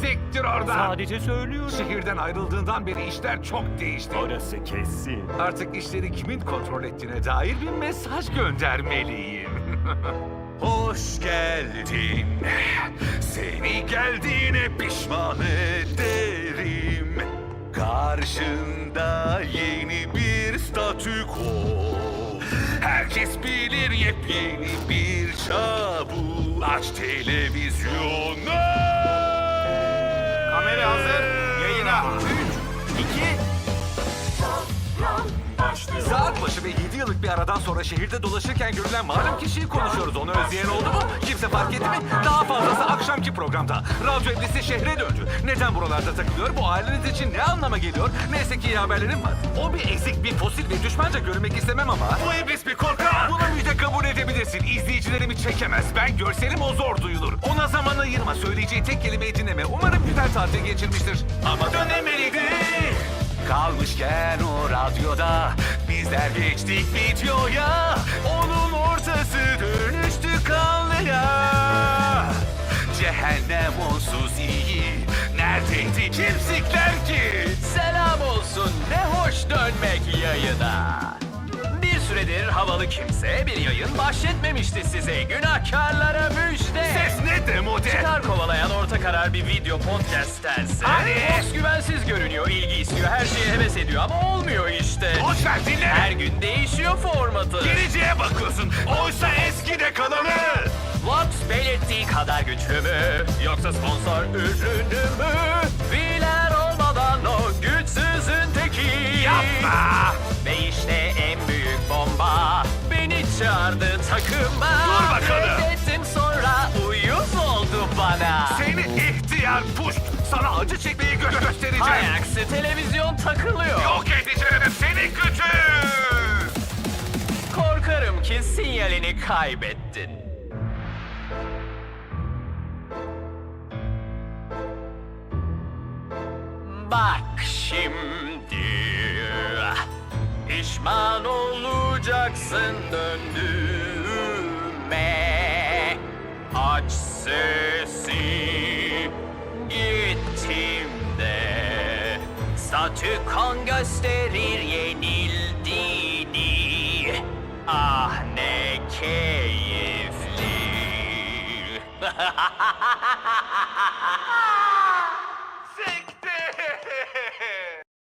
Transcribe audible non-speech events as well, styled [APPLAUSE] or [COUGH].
Siktir oradan. Sadece söylüyorum. Şehirden ayrıldığından beri işler çok değişti. Orası kesin. Artık işleri kimin kontrol ettiğine dair bir mesaj göndermeliyim. [LAUGHS] Hoş geldin. Seni geldiğine pişman ederim. Karşında yeni bir statü quo. Herkes bilir yepyeni bir çabu. Aç televizyonu. Hazır. Yayına. 3, 2, Saat başı ve 7 yıllık bir aradan sonra şehirde dolaşırken görülen malum kişiyi konuşuyoruz. Onu özleyen oldu mu? Kimse fark etti mi? Daha fazlası akşamki programda. Radyo iblisi şehre döndü. Neden buralarda takılıyor? Bu aileniz için ne anlama geliyor? Neyse ki iyi haberlerim var. O bir ezik, bir fosil ve düşmanca görünmek istemem ama... Bu iblis bir korkak. Bunu müjde kabul edebilirsin. İzleyicilerimi çekemez. Ben görselim o zor duyulur. Ona zaman ayırma. Söyleyeceği tek kelimeyi dinleme. Umarım güzel tatil geçirmiştir. Ama dönemeliydi. Kalmışken o radyoda bizler geçtik videoya Onun ortası dönüştü kanlıya Cehennem onsuz iyi Neredeydi kimsikler ki? Selam olsun ne hoş dönmek yayına. Süredir havalı kimse bir yayın bahşetmemişti size. Günahkarlara müjde. Ses ne demode? Çıkar kovalayan orta karar bir video podcast'tense. Hadi. Fox güvensiz görünüyor, ilgi istiyor, her şeye heves ediyor ama olmuyor işte. Boş ver dinle. Her gün değişiyor formatı. Geleceğe bakıyorsun. Oysa eskide kalanı. Vox belirttiği kadar güçlü mü? Yoksa sponsor ürünü mü? Takıma. Dur bakalım. Reddettim sonra uyuz oldu bana. Seni ihtiyar puşt. Sana acı çekmeyi gö- göstereceğim. Hay aksi televizyon takılıyor. Yok edeceğim seni kötü. Korkarım ki sinyalini kaybettin. Bak şimdi Pişman olacaksın döndüğüme sesi. Gittiğimde Statükon gösterir yenildiğini Ah ne keyifli [LAUGHS]